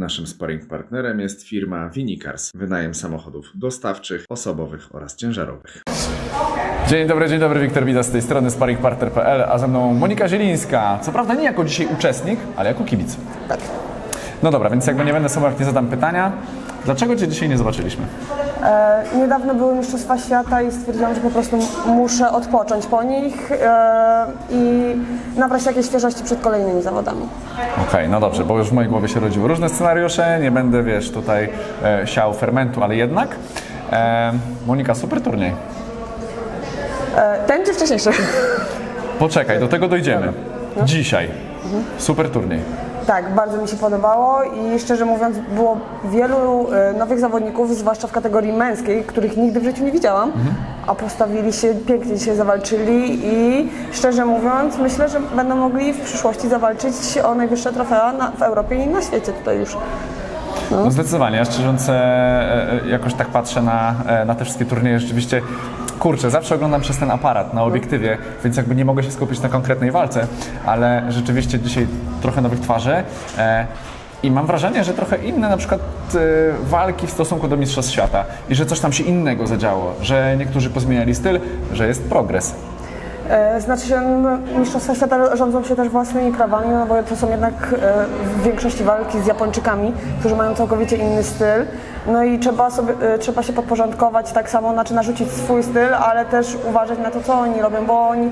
Naszym sparring partnerem jest firma Vinicars, wynajem samochodów dostawczych, osobowych oraz ciężarowych. Dzień dobry, dzień dobry, Wiktor Bida z tej strony sparringpartner.pl, a ze mną Monika Zielińska. Co prawda nie jako dzisiaj uczestnik, ale jako kibic. Tak. No dobra, więc jakby nie będę sobą, jak nie zadam pytania, dlaczego Cię dzisiaj nie zobaczyliśmy? E, niedawno były Mistrzostwa Świata i stwierdziłam, że po prostu muszę odpocząć po nich e, i nabrać jakiejś świeżości przed kolejnymi zawodami. Okej, no dobrze, bo już w mojej głowie się rodziły różne scenariusze, nie będę, wiesz, tutaj e, siał fermentu, ale jednak. E, Monika, super turniej. E, ten czy wcześniejszy? Poczekaj, do tego dojdziemy. Dzisiaj. Super turniej. Tak, bardzo mi się podobało i szczerze mówiąc było wielu e, nowych zawodników, zwłaszcza w kategorii męskiej, których nigdy w życiu nie widziałam, a postawili się, pięknie dzisiaj zawalczyli i szczerze mówiąc myślę, że będą mogli w przyszłości zawalczyć o najwyższe trofea na, w Europie i na świecie tutaj już. No. Zdecydowanie, ja szczerze mówiąc e, e, jakoś tak patrzę na, na te wszystkie turnieje, rzeczywiście kurczę, zawsze oglądam przez ten aparat na obiektywie, więc jakby nie mogę się skupić na konkretnej walce, ale rzeczywiście dzisiaj trochę nowych twarzy e, i mam wrażenie, że trochę inne na przykład e, walki w stosunku do Mistrzostw Świata i że coś tam się innego zadziało, że niektórzy pozmieniali styl, że jest progres. E, Znaczy się, no, Mistrzostwa Świata rządzą się też własnymi prawami, no bo to są jednak e, w większości walki z Japończykami, którzy mają całkowicie inny styl. No i trzeba, sobie, e, trzeba się podporządkować tak samo, znaczy narzucić swój styl, ale też uważać na to, co oni robią, bo oni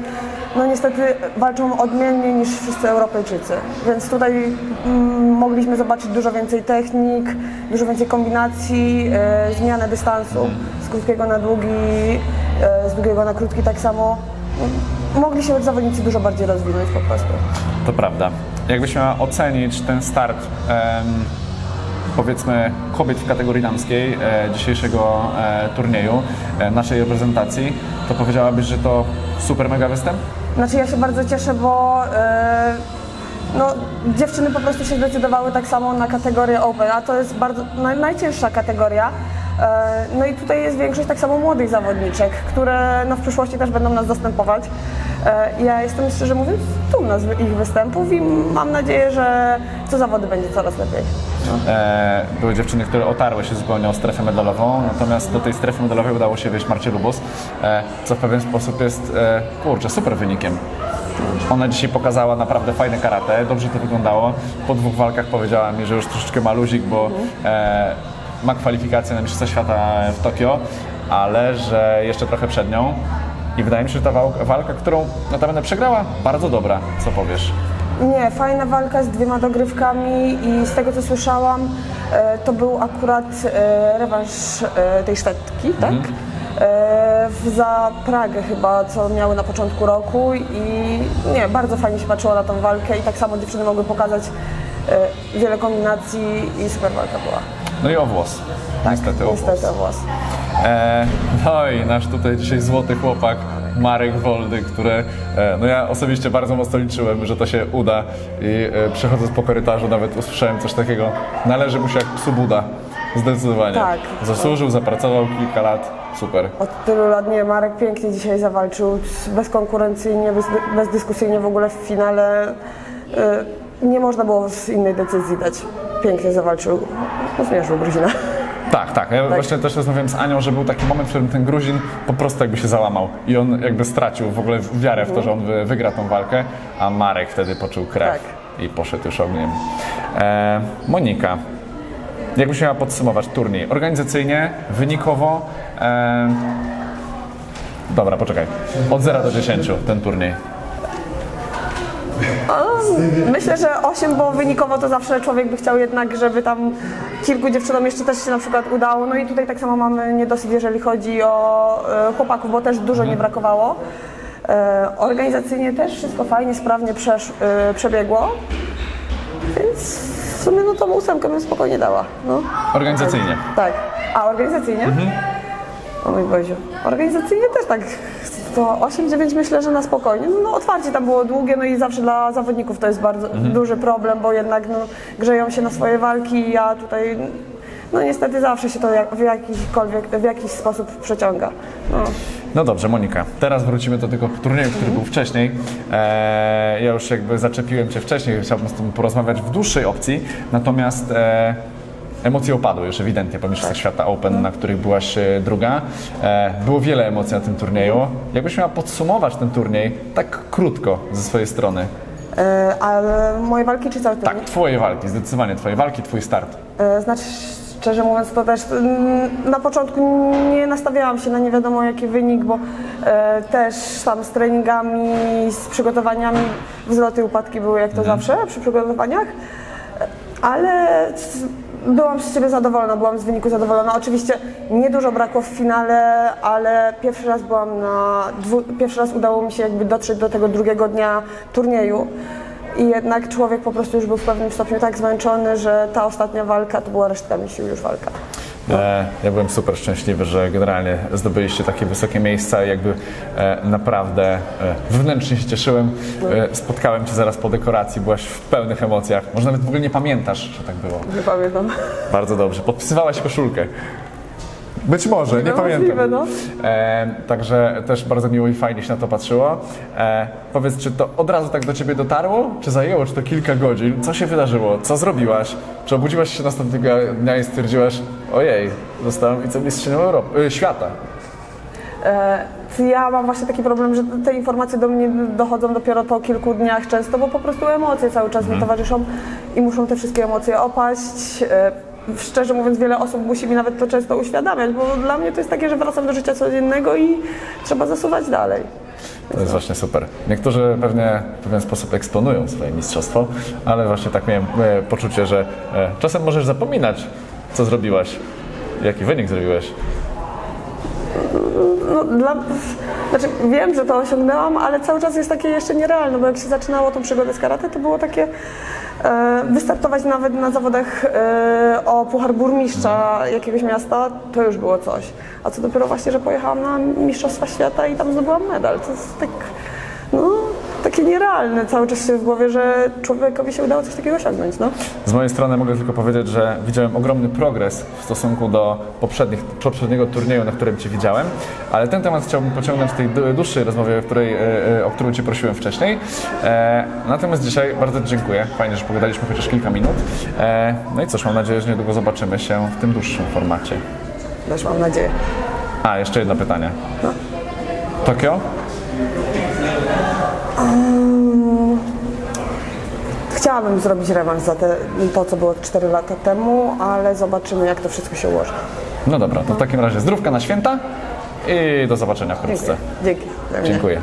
no niestety walczą odmiennie niż wszyscy Europejczycy. Więc tutaj mm, mogliśmy zobaczyć dużo więcej technik, dużo więcej kombinacji, e, zmianę dystansu z krótkiego na długi, e, z długiego na krótki tak samo mogli się zawodnicy dużo bardziej rozwinąć po prostu. To prawda. Jakbyś miała ocenić ten start, em, powiedzmy, kobiet w kategorii damskiej e, dzisiejszego e, turnieju, e, naszej reprezentacji, to powiedziałabyś, że to super mega występ? Znaczy ja się bardzo cieszę, bo no, dziewczyny po prostu się zdecydowały tak samo na kategorię Open, a to jest bardzo naj, najcięższa kategoria. No i tutaj jest większość tak samo młodych zawodniczek, które no, w przyszłości też będą nas zastępować. E, Ja jestem szczerze mówiąc dumna z ich występów i mam nadzieję, że co zawody będzie coraz lepiej. E, były dziewczyny, które otarły się zupełnie o strefę medalową, natomiast do tej strefy medalowej udało się wejść Marcie Lubus, e, co w pewien sposób jest, kurczę, super wynikiem. Ona dzisiaj pokazała naprawdę fajne karate, dobrze to wyglądało. Po dwóch walkach powiedziała mi, że już troszeczkę ma luzik, bo ma kwalifikację na Mistrzostwa Świata w Tokio, ale że jeszcze trochę przed nią. I wydaje mi się, że ta wal- walka, którą notabene przegrała, bardzo dobra. Co powiesz? Nie, fajna walka z dwiema dogrywkami i z tego co słyszałam, e, to był akurat e, rewanż e, tej Szwedki, tak? W- za Pragę chyba, co miały na początku roku i nie, bardzo fajnie się patrzyło na tą walkę i tak samo dziewczyny mogły pokazać wiele kombinacji i super walka była. No i o włos. niestety o włos. Niestety o włos. E, no i nasz tutaj dzisiaj złoty chłopak Marek Woldy, który, e, no ja osobiście bardzo mocno liczyłem, że to się uda i e, przechodząc po korytarzu nawet usłyszałem coś takiego, należy mu się jak psu Buda, zdecydowanie. Tak. Zasłużył, zapracował kilka lat, super. Od tylu lat nie, Marek pięknie dzisiaj zawalczył, bezkonkurencyjnie, bez, bezdyskusyjnie w ogóle w finale. Y, nie można było z innej decyzji dać. Pięknie zawalczył. Zmierzył Gruzina. Tak, tak. Ja właśnie też rozmawiałem z Anią, że był taki moment, w którym ten Gruzin po prostu jakby się załamał i on jakby stracił w ogóle wiarę w to, że on wy, wygra tą walkę, a Marek wtedy poczuł krew Tak. i poszedł już ogniem. E, Monika, jakbyś miała podsumować turniej organizacyjnie, wynikowo? E, dobra, poczekaj. Od 0 do 10 ten turniej. Myślę, że 8, bo wynikowo to zawsze człowiek by chciał jednak, żeby tam kilku dziewczynom jeszcze też się na przykład udało. No i tutaj tak samo mamy niedosyt, jeżeli chodzi o e, chłopaków, bo też dużo nie brakowało. E, organizacyjnie też wszystko fajnie, sprawnie przesz, e, przebiegło. Więc w sumie no tą ósemkę bym spokojnie dała. No. Organizacyjnie. Tak. A organizacyjnie? O mój Boziu. Organizacyjnie też tak. To 8-9 myślę, że na spokojnie. No otwarcie tam było długie, no i zawsze dla zawodników to jest bardzo duży problem, bo jednak no, grzeją się na swoje walki, a tutaj no niestety zawsze się to w, jakikolwiek, w jakiś sposób przeciąga. No. No dobrze, Monika, teraz wrócimy do tego turnieju, który był wcześniej. E, ja już jakby zaczepiłem Cię wcześniej, chciałbym z Tobą porozmawiać w dłuższej opcji, natomiast e, emocje opadły już ewidentnie po Mistrzostwach Świata Open, na których byłaś e, druga. E, było wiele emocji na tym turnieju. Jakbyś miała podsumować ten turniej tak krótko ze swojej strony? E, ale moje walki czy cały turniej? Tak, Twoje walki, zdecydowanie Twoje walki, Twój start. E, Znaczy, szczerze mówiąc, to też mm, na początku nie nastawiałam się na nie wiadomo jaki wynik, bo e, też tam z treningami, z przygotowaniami wzloty i upadki były jak to zawsze przy przygotowaniach, E, ale c- byłam z siebie zadowolona, byłam z wyniku zadowolona. Oczywiście niedużo brakło w finale, ale pierwszy raz byłam na, dwu, pierwszy raz udało mi się jakby dotrzeć do tego drugiego dnia turnieju. I jednak człowiek po prostu już był w pewnym stopniu tak zmęczony, że ta ostatnia walka to była resztkami sił już walka. E, ja byłem super szczęśliwy, że generalnie zdobyliście takie wysokie miejsca i jakby e, naprawdę e, wewnętrznie się cieszyłem. Spotkałem Cię zaraz po dekoracji, byłaś w pełnych emocjach. Może nawet w ogóle nie pamiętasz, że tak było. Nie pamiętam. Bardzo dobrze. Podpisywałaś koszulkę. Być może, nie No, pamiętam. możliwe, no. E, także też bardzo miło i fajnie się na to patrzyło. E, powiedz, czy to od razu tak do Ciebie dotarło? Czy zajęło Ci to kilka godzin? Co się wydarzyło? Co zrobiłaś? Czy obudziłaś się następnego dnia i stwierdziłaś, ojej, zostałam wicemistrzynią Europy, y, świata? E, Ja mam właśnie taki problem, że te informacje do mnie dochodzą dopiero po kilku dniach często, bo po prostu emocje cały czas mi towarzyszą i muszą te wszystkie emocje opaść. Szczerze mówiąc, wiele osób musi mi nawet to często uświadamiać, bo dla mnie to jest takie, że wracam do życia codziennego i trzeba zasuwać dalej. To jest właśnie super. Niektórzy pewnie w pewien sposób eksponują swoje mistrzostwo, ale właśnie tak miałem e, poczucie, że e, czasem możesz zapominać, co zrobiłaś, jaki wynik zrobiłeś. No, dla, znaczy wiem, że to osiągnęłam, ale cały czas jest takie jeszcze nierealne, bo jak się zaczynało tą przygodę z karate, to było takie e, wystartować nawet na zawodach e, o Puchar Burmistrza jakiegoś miasta, to już było coś. A co dopiero właśnie, że pojechałam na Mistrzostwa Świata i tam zdobyłam medal. To jest tak, takie nierealne cały czas się w głowie, że człowiekowi się udało coś takiego osiągnąć. No. Z mojej strony mogę tylko powiedzieć, że widziałem ogromny progres w stosunku do poprzednich, poprzedniego turnieju, na którym Cię widziałem, ale ten temat chciałbym pociągnąć w tej dłu- dłuższej rozmowie, w której, e, e, o którą Cię prosiłem wcześniej. E, natomiast dzisiaj bardzo dziękuję. Fajnie, że pogadaliśmy chociaż kilka minut. No i cóż, mam nadzieję, że niedługo zobaczymy się w tym dłuższym formacie. Też mam nadzieję. A, jeszcze jedno pytanie. Tokio? Chciałabym zrobić rewanż za te, to, co było 4 lata temu, ale zobaczymy, jak to wszystko się ułoży. No dobra, to w takim razie zdrówka na święta i do zobaczenia wkrótce. Dzięki. Dzięki. Dziękuję.